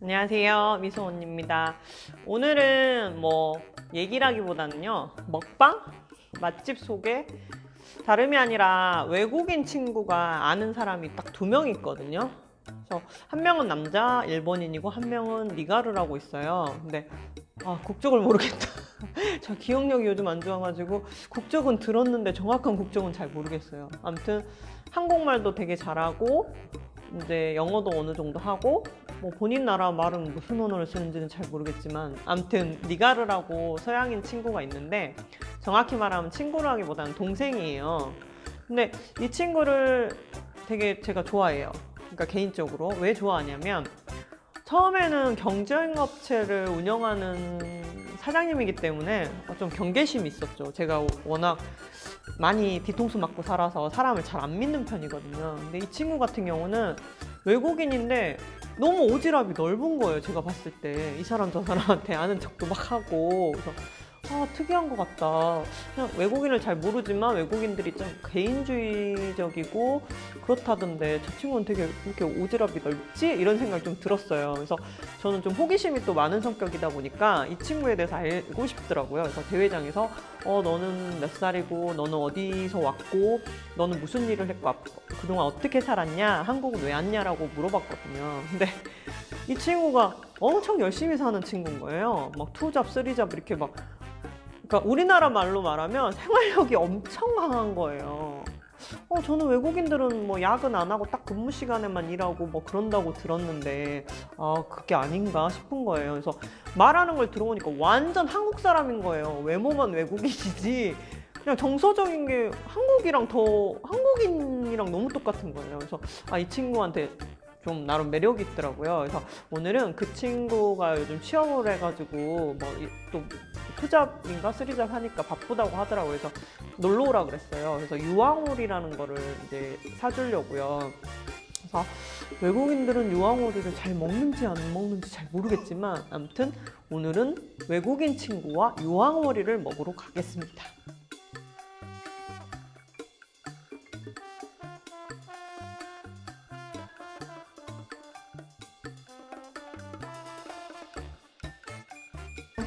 안녕하세요. 미소 언니입니다. 오늘은 뭐 얘기라기보다는요. 먹방? 맛집 소개? 다름이 아니라 외국인 친구가 아는 사람이 딱 두 명 있거든요. 그래서 한 명은 남자 일본인이고 한 명은 니가르라고 있어요. 근데 아, 국적을 모르겠다. 저 기억력이 요즘 안 좋아가지고 국적은 들었는데 정확한 국적은 잘 모르겠어요. 아무튼 한국말도 되게 잘하고 이제 영어도 어느 정도 하고 뭐 본인 나라 말은 무슨 언어를 쓰는지는 잘 모르겠지만 아무튼 니가르라고 서양인 친구가 있는데 정확히 말하면 친구라기보다는 동생이에요. 근데 이 친구를 되게 제가 좋아해요. 그러니까 개인적으로 왜 좋아하냐면 처음에는 경쟁업체를 운영하는 사장님이기 때문에 좀 경계심이 있었죠. 제가 워낙 많이 뒤통수 맞고 살아서 사람을 잘 안 믿는 편이거든요. 근데 이 친구 같은 경우는 외국인인데 너무 오지랖이 넓은 거예요. 제가 봤을 때 이 사람 저 사람한테 아는 척도 막 하고 그래서 아 특이한 것 같다. 그냥 외국인을 잘 모르지만 외국인들이 좀 개인주의적이고 그렇다던데 저 친구는 되게 이렇게 오지랖이 넓지 이런 생각이 좀 들었어요. 그래서 저는 좀 호기심이 또 많은 성격이다 보니까 이 친구에 대해서 알고 싶더라고요. 그래서 대회장에서 어 너는 몇 살이고 너는 어디서 왔고 너는 무슨 일을 했고 앞- 그동안 어떻게 살았냐 한국은 왜 왔냐라고 물어봤거든요. 근데 이 친구가 엄청 열심히 사는 친구인 거예요. 막 투잡, 쓰리잡 이렇게 막 그러니까 우리나라 말로 말하면 생활력이 엄청 강한 거예요. 어, 저는 외국인들은 뭐 야근 안 하고 딱 근무 시간에만 일하고 뭐 그런다고 들었는데, 아, 그게 아닌가 싶은 거예요. 그래서 말하는 걸 들어보니까 완전 한국 사람인 거예요. 외모만 외국인이지. 그냥 정서적인 게 한국이랑 더, 한국인이랑 너무 똑같은 거예요. 그래서, 아, 이 친구한테 좀 나름 매력이 있더라고요. 그래서 오늘은 그 친구가 요즘 취업을 해가지고 뭐또 투잡인가 쓰리잡 하니까 바쁘다고 하더라고요. 그래서 놀러 오라 그랬어요. 그래서 유황오리라는 거를 이제 사주려고요. 그래서 외국인들은 유황오리를 잘 먹는지 안 먹는지 잘 모르겠지만 아무튼 오늘은 외국인 친구와 유황오리를 먹으러 가겠습니다.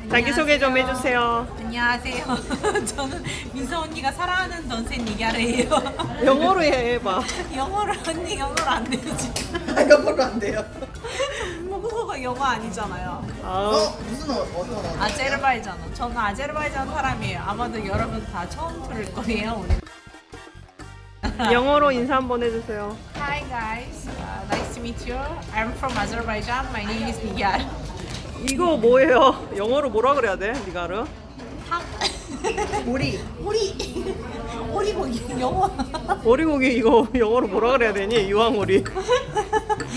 자기소개 좀 해주세요. 안녕하세요. 저는 미서 언니가 사랑하는 전생 니가르예요. 영어로 해봐. 영어를 언니 영어를 안 되지. 영어로 안 돼요. 한국어가 영어 아니잖아요. 아, 어? 무슨 어, 어떤 언어? 아제르바이잔어. 저는 아제르바이잔 사람이에요. 아마도 여러분 다 처음 들을 거예요. 우리. 영어로 인사 한번 해주세요. Hi guys, uh, nice to meet you. I'm from Azerbaijan. My name is Nigar. 이거 뭐예요? 영어로 뭐라 그래야 돼? 니가르? 우리 오리 오리 고기 영어. 오리고기 이거 영어로 뭐라 그래야 되니? 유황오리.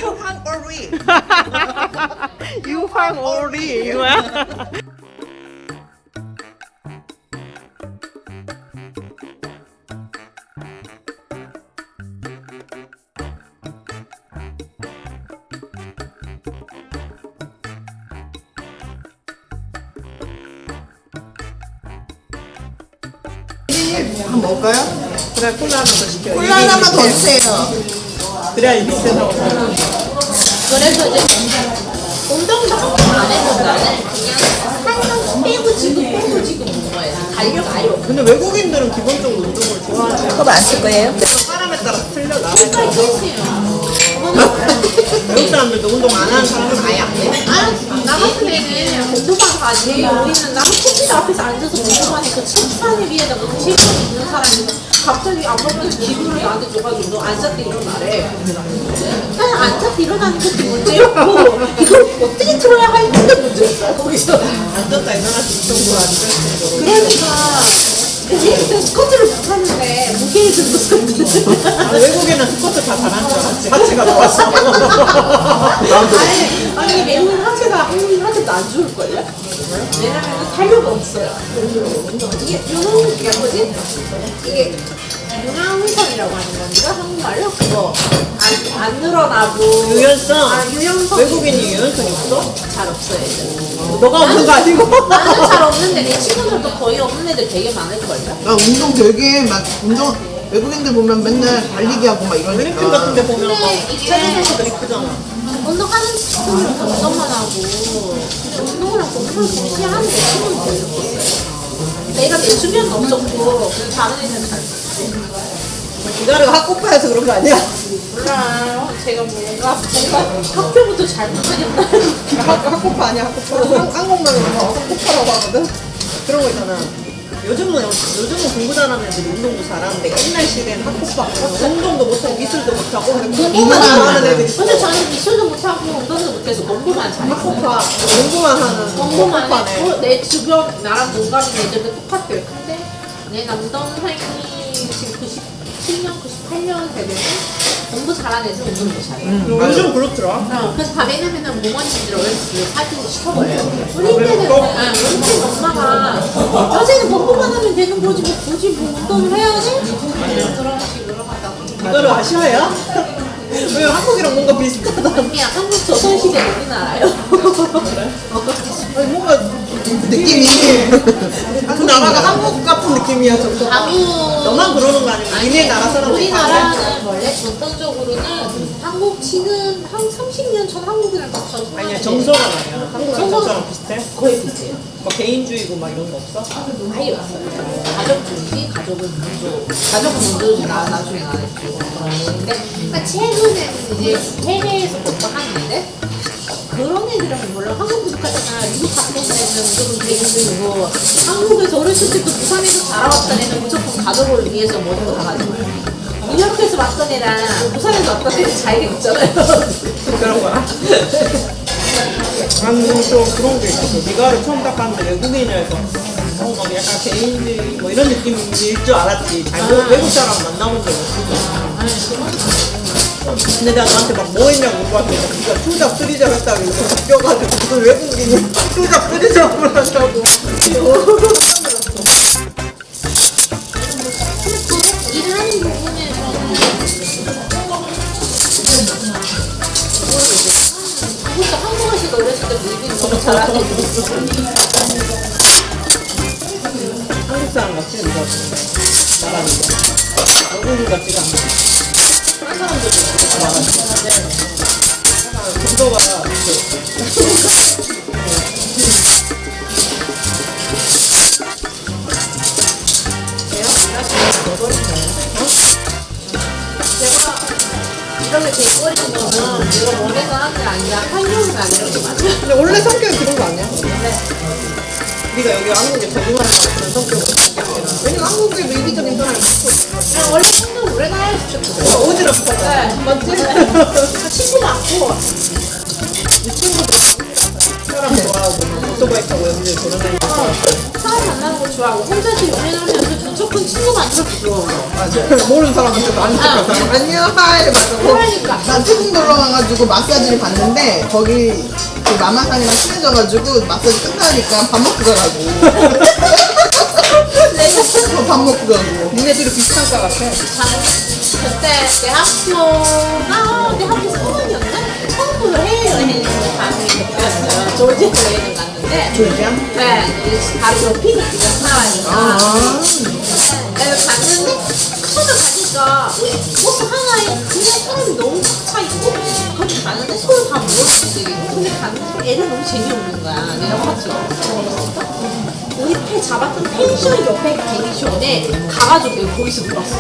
유한 오리. 유황 오리 이거야? 한번 먹을까요? 그래 콜라 하나 더 시켜. 콜라 하나만 더 주세요. 그래야 이 비슷해서. 그래서 이제 운동도 안 해서 나는 그냥 항상 빼고 지금 빼고 지금. 달력 아예. 근데 외국인들은 기본적으로 운동을 좋아하지. 그거 안쓸 거예요? 사람에 따라 틀려 나라에 외국 사람들도 운동 안 하는 사람은 아예 안 돼. 아, 나 같은 애는 운동만 가지. 우리는 나는 컴퓨터 앞에서 앉아서 운동하니까 책상 위에다가 그 책상 있는 사람이 갑자기 안 보면 기분을 나한테 줘가지고 너 앉았다 일어나래. 나는 앉았다 일어나는 것도 문제였고 이걸 어떻게 틀어야 할지도 문제였어요. 거기서. 앉았다 일어날 수 정도로 아주 그러니까 그게 스쿼트를 못하는데 무게를 들고 아, 외국에는 스쿼트 다 잘하는 줄 알았지. 하체가 좋았어. 아니 아니 매운 하체가 한국인 하체도 안 좋을 걸요? 왜냐면 탄력이 없어요 이게 유흥 이게 뭐지? 이게 유황성이라고 하는 겁니다 한국말로 그거 안, 안 늘어나고 유연성? 아 유연성 외국인이 유연성이 없어? 잘 없어요 이제 너가 없는 거 아니고? 나는 잘 없는데 내 친구들도 거의 없는 애들 되게 많을걸요? 나 운동 되게 막 운동 외국인들 보면 맨날 달리기 하고 막 이러니까. 웨링튼 같은 데 보면 막 근데 이게- 선수들이 크잖아. 운동하는 친구는 운동만 하고 근데 운동이랑 공부를 동시에 하는 내 친구는 별로 없었어요. 내가 내 주변은 없었고 그냥 다른 애들은 잘. 이거를 학고파에서 그런 거 아니야? 몰라요. 제가 뭔가 뭔가 학교부터 잘 못하겠나. 학, 학고파 아니야 학고파 한, 한국말로 학고파라고 하거든 그런 거 있잖아 요즘은 요즘은 공부 잘하는 애들이 운동도 잘하는데 옛날 시대엔 학고파 운동도 못하고 미술도 못하고 근데 공부만 잘하는 애들이 있어 근데 저는 미술도 못하고 운동도 못해서 공부만 잘했어요. 학고파 공부만 하는 공부만 했고 내 주변 나랑 동갑인 애들도 똑같아요. 근데 내 남동생이 지금 97년, 98 년 되면 공부 잘하는 애들 운동 못 잘해. 요즘 그렇더라 어, 그래서 다 왜냐면은 부모님들 어렸을 때 사진을 시켜버려요. 우리 때는, 아, 우리 때 엄마가, 어제는 공부만 하면 되는 거지, 뭐 굳이 뭐 운동을 해야 돼? 그런 식으로 하다가. 이거를 아시아야? 왜 한국이랑 뭔가 비슷하다 그냥 한국 조선시대 우리나라요. 아니 뭔가 느낌이 그 나라가 느낌이야 점점 한국. 너만 그러는 거 아니야? 니네 나라 그래? 우리나라는 원래 전통적으로는 한국 지금 한 30년 전 한국이랑 같아서 아니야 정서가 아니야 한국이랑 정서랑 비슷해? 거의 비슷해요. 막 개인주의고 막 이런 거 없어? 아예 없어요. 가족주의, 가족은 먼저, 가족은 먼저지 나 나중에 나랬죠. 근데 그러니까 최근에는 이제 해외에서 공부하는데 그런 애들은 물론 한국 국가잖아 미국 같은 애는 무조건 개인주의고 한국에서 어렸을 때부터 부산에서 자라왔던 애는 무조건 가족을 위해서 모든 거다 가져가요. 뉴욕에서 왔던 애랑 부산에서 왔던 애는 차이가 있잖아요. 그런 거야? 나는 또 그런 게 있었어 네가를 처음 딱 봤는데 외국인이라서 어, 막 약간 개인주의 뭐 이런 느낌일 줄 알았지 잘못 외국 사람 만나본 적 없어 근데 내가 너한테 막 뭐 했냐고 물어봤더니 네가 투잡 쓰리잡 했다고 이러면서 껴가지고 무슨 외국인이 투잡 쓰리잡을 한다고 일을 하는 부분에서는 그러니까 한국에서도 어렸을 때 미국이 너무 잘하는 한국 사람 같지 네가? 말하는 거 외국인 같지가 않아 한 그렇게 말하지 정도가 그 이렇게 돼버린 거는 내가 원해서 하는 게 아니라 환경이 안 이렇게 맞아. 근데 원래 성격이 그런 거 아니야? 네가 여기 한국에 적응하는 그런 성격은 왜냐면 한국 어, 네. 오토바이 부러워. 모르는 사람한테 많이 똑같아 안녕 하이 그러니까. 나 태국 놀러 가가지고 마사지를 받는데 거기 그 마마상이랑 친해져가지고 마사지 끝나니까 밥 먹고 가라고 밥 먹고 가고 니네 둘이 비슷한 과 같아 그때 대학교가 대학교 3학년인가? 처음으로 해외여행을 가는 게 그때였어요. 조지아 여행을 갔는데 조지아? 네, 바로 옆이 나라니까 아 내가 갔는데 처음에 가니까 버스 하나에 그냥 사람이 너무 꽉차 있고 거기 가는데 서로 다 되게 근데 갔는데 애들 너무 재미없는 거야. 내가 봤지 우리 배 잡았던 펜션 옆에 펜션에 가가지고 내가 거기서 놀았어.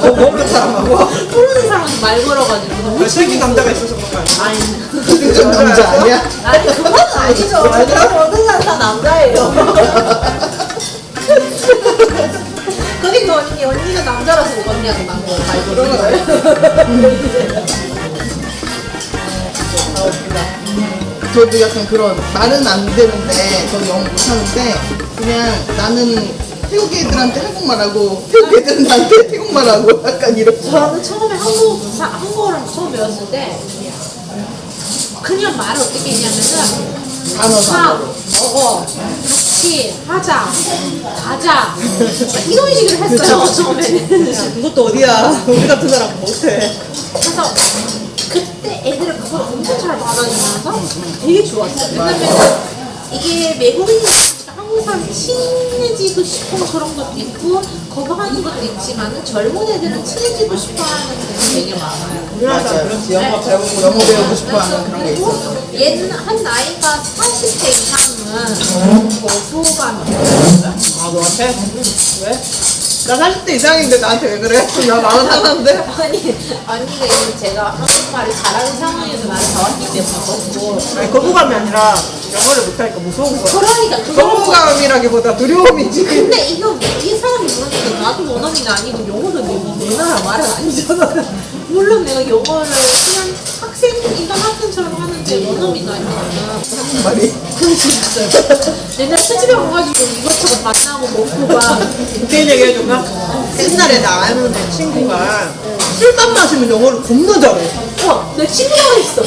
뭐 모르는 사람하고? 모르는 사람한테 말 걸어가지고 너무 잘생긴 남자가 있어서 그런 거 아니야? 아니. 남자 아니야? 아니 그건 아니죠. 모든 사람 다 남자예요. 거기 그 언니 언니가 남자라서 그 언니한테 말 걸어가지고 저도 약간 그런 말은 안 되는데 저 영어 못하는데 그냥 나는 태국 애들한테 한국말하고 태국 애들은 나한테 태국말하고 약간 이렇게. 저는 처음에 한국 사, 한국어를 처음 배웠을 때 그냥 말을 어떻게 했냐면은 단어 하, 단어로 어, 같이 하자, 가자. 이런 식으로 했어요 처음에는. 그것도 어디야? 우리 같은 사람 못해. 그래서 그때 애들은 그걸 엄청 잘 받아주면서 되게 좋았어요. 왜냐면 이게 외국인이 한국 한국 사람 친해지고 싶은 그런 것도 있고 거부하는 것도 있지만은 젊은 애들은 친해지고 싶어하는 게 되게 많아요. 사람 그렇지 영어 배우고 영어 배우고 싶어하는 그런 게 있어. 옛한 나이가 40대 이상은 고소감이에요. 아 너한테? 왜? 나 40대 이상인데 나한테 왜 그래? 나 마흔 하나인데. 아니, 언니가 이제 제가 한국말을 잘하는 상황에서 나를 배웠기 때문에 그렇고 아니 거부감이 아니라 영어를 못하니까 무서운 거야 그러니까 그거 거부감이라기보다 두려움이지. 근데 이거 이 사람이 모르니까 나도 원어민이 아니고 영어도 내, 내 나라 말은 아니잖아. 물론 내가 영어를 그냥 학생이던 학생처럼 하는데 원어민도 아니잖아. 말이. 맨날 수집에 가가지고 이것저것 만 나고 먹고 가. 웃긴 얘기 해줄까? 옛날에 나 아는 애 친구가 술만 마시면 영어를 겁나 잘해 어, 내 친구가 있어.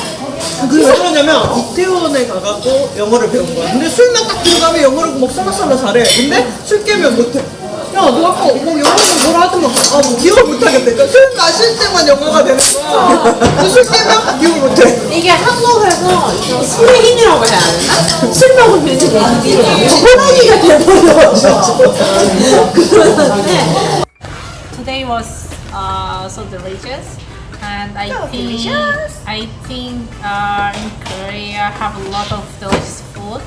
그게 왜 그러냐면 이태원에 가갖고 영어를 배운 거야 근데 술만 딱 들어가면 영어를 막 살라살라 잘해 근데 술 깨면 못해 야 너 아까 뭐 영어로 뭐라 하더만 아 뭐 기억을 못하겠대 그러니까 술 마실 때만 영어가 되는 거야 근데 술 깨면 기억을 못해 이게 한국에서 술의 힘이라고 해야 되나? 술 먹으면 이제 호랑이가. 그러는데 Today was uh, so delicious, and I think I think uh, in Korea have a lot of delicious food.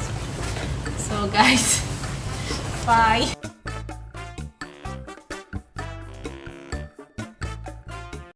So guys, bye.